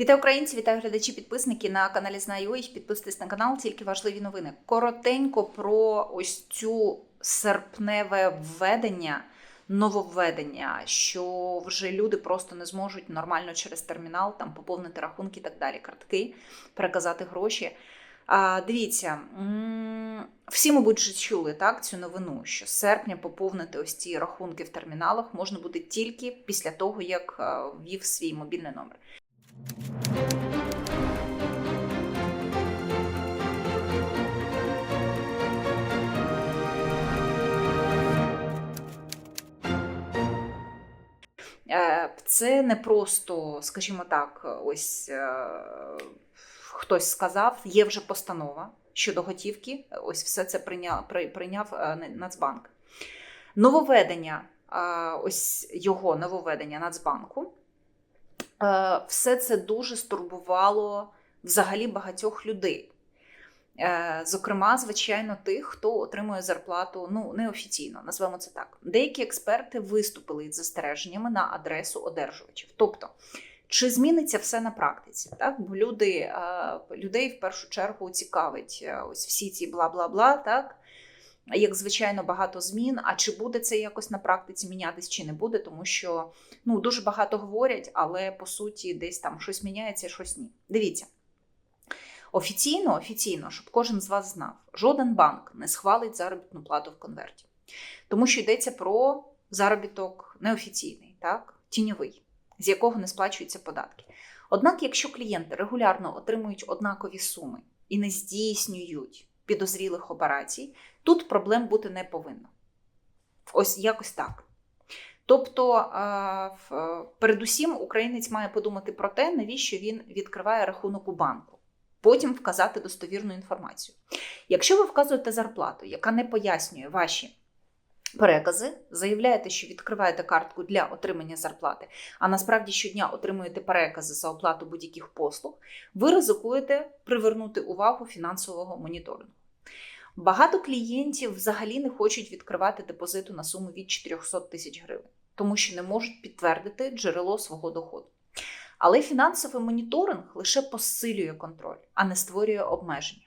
Вітаю українці, вітаю глядачі, підписники на каналі Знаю.ua. Підписуйтесь на канал, тільки важливі новини. Коротенько про ось цю серпневе введення, нововведення, що вже люди просто не зможуть нормально через термінал там поповнити рахунки і так далі, картки, переказати гроші. А, дивіться, всі, мабуть, вже чули так, цю новину, що з серпня поповнити ось ці рахунки в терміналах можна буде тільки після того, як ввів свій мобільний номер. Е, Це не просто, скажімо так, ось е, хтось сказав, є вже постанова щодо готівки. Ось все це прийняв, прийняв е, Нацбанк. Нововведення, ось його нововведення Нацбанку. Е, Все це дуже стурбувало взагалі багатьох людей. Е, Зокрема, звичайно, тих, хто отримує зарплату ну неофіційно, назвемо це так. Деякі експерти виступили із застереженнями на адресу одержувачів. Тобто, чи зміниться все на практиці? Так, бо люди е, людей в першу чергу цікавить ось всі ці бла-бла-бла, так. Як звичайно, багато змін. А чи буде це якось на практиці мінятись, чи не буде, тому що ну дуже багато говорять, але по суті десь там щось міняється, щось ні. Дивіться. Офіційно, офіційно, щоб кожен з вас знав, жоден банк не схвалить заробітну плату в конверті, тому що йдеться про заробіток неофіційний, так, тіньовий, з якого не сплачуються податки. Однак, якщо клієнти регулярно отримують однакові суми і не здійснюють підозрілих операцій, тут проблем бути не повинно. Ось якось так. Тобто, е, передусім, українець має подумати про те, навіщо він відкриває рахунок у банку потім вказати достовірну інформацію. Якщо ви вказуєте зарплату, яка не пояснює ваші перекази, заявляєте, що відкриваєте картку для отримання зарплати, а насправді щодня отримуєте перекази за оплату будь-яких послуг, ви ризикуєте привернути увагу фінансового моніторингу. Багато клієнтів взагалі не хочуть відкривати депозиту на суму від 400 тисяч гривень, тому що не можуть підтвердити джерело свого доходу. Але фінансовий моніторинг лише посилює контроль, а не створює обмеження.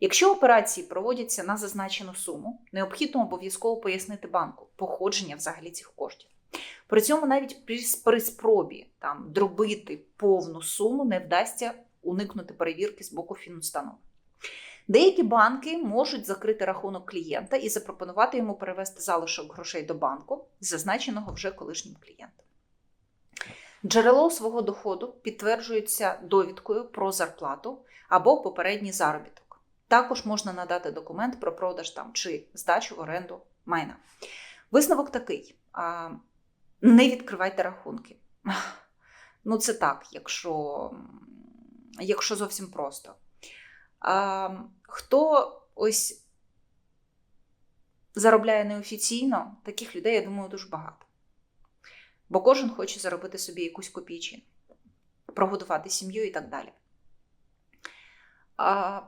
Якщо операції проводяться на зазначену суму, необхідно обов'язково пояснити банку походження взагалі цих коштів. При цьому навіть при, спробі там, дробити повну суму не вдасться уникнути перевірки з боку фінустанови. Деякі банки можуть закрити рахунок клієнта і запропонувати йому перевести залишок грошей до банку, зазначеного вже колишнім клієнтом. Джерело свого доходу підтверджується довідкою про зарплату або попередній заробіток. Також можна надати документ про продаж там чи здачу в оренду майна. Висновок такий: не відкривайте рахунки. Ну, це так, якщо, якщо зовсім просто. А, хто ось заробляє неофіційно, таких людей, я думаю, дуже багато. Бо кожен хоче заробити собі якусь копійчину, прогодувати сім'ю і так далі. А,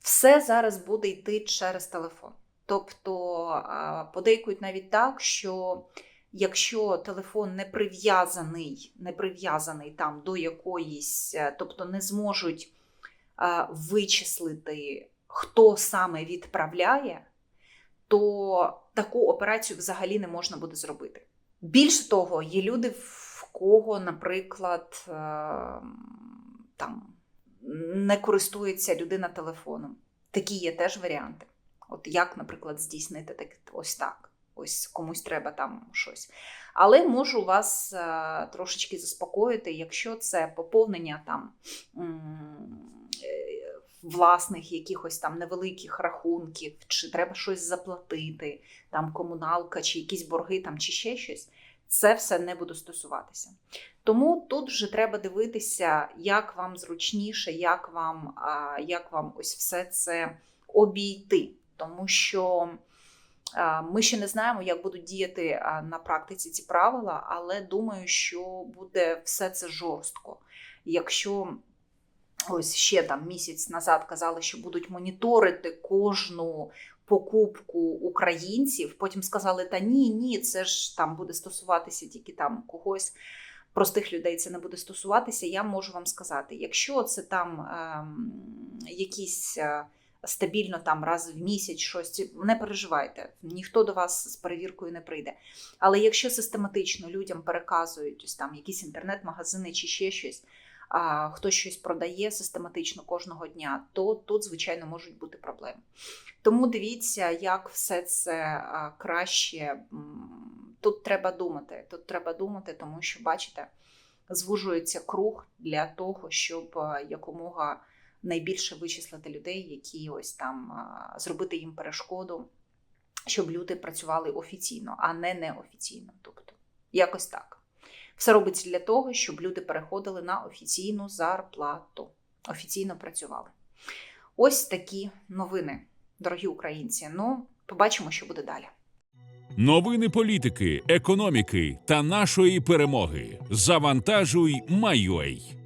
все зараз буде йти через телефон. Тобто подейкують навіть так, що якщо телефон не прив'язаний, не прив'язаний там до якоїсь, е, тобто не зможуть вичислити, хто саме відправляє, то таку операцію взагалі не можна буде зробити. Більше того, є люди, в кого, наприклад, е, там не користується людина телефоном. Такі є теж варіанти. От як, наприклад, здійснити так, ось так. Ось комусь треба там щось. Але можу вас е, трошечки заспокоїти, якщо це поповнення там власних якихось там невеликих рахунків, чи треба щось заплатити, там комуналка, чи якісь борги, там, чи ще щось, це все не буде стосуватися. Тому тут вже треба дивитися, як вам зручніше, як вам, як вам ось все це обійти. Тому що ми ще не знаємо, як будуть діяти на практиці ці правила, але думаю, що буде все це жорстко. Якщо ось ще там місяць назад казали, що будуть моніторити кожну покупку українців, потім сказали, та ні, ні, це ж там буде стосуватися тільки там когось простих людей це не буде стосуватися, я можу вам сказати, якщо це там ем, якісь. е, Стабільно там раз в місяць щось не переживайте, ніхто до вас з перевіркою не прийде. Але якщо систематично людям переказують ось там якісь інтернет-магазини чи ще щось, хтось щось продає систематично кожного дня, то тут, звичайно, можуть бути проблеми. Тому дивіться, як все це а, краще. Тут треба думати. Тут треба думати, тому що, бачите, звужується круг для того, щоб якомога найбільше вичислити людей, які ось там а, зробити їм перешкоду, щоб люди працювали офіційно, а не неофіційно. Тобто, якось так. Все робиться для того, щоб люди переходили на офіційну зарплату, офіційно працювали. Ось такі новини, дорогі українці. Ну, побачимо, що буде далі. Новини політики, економіки та нашої перемоги. Завантажуй, Майой.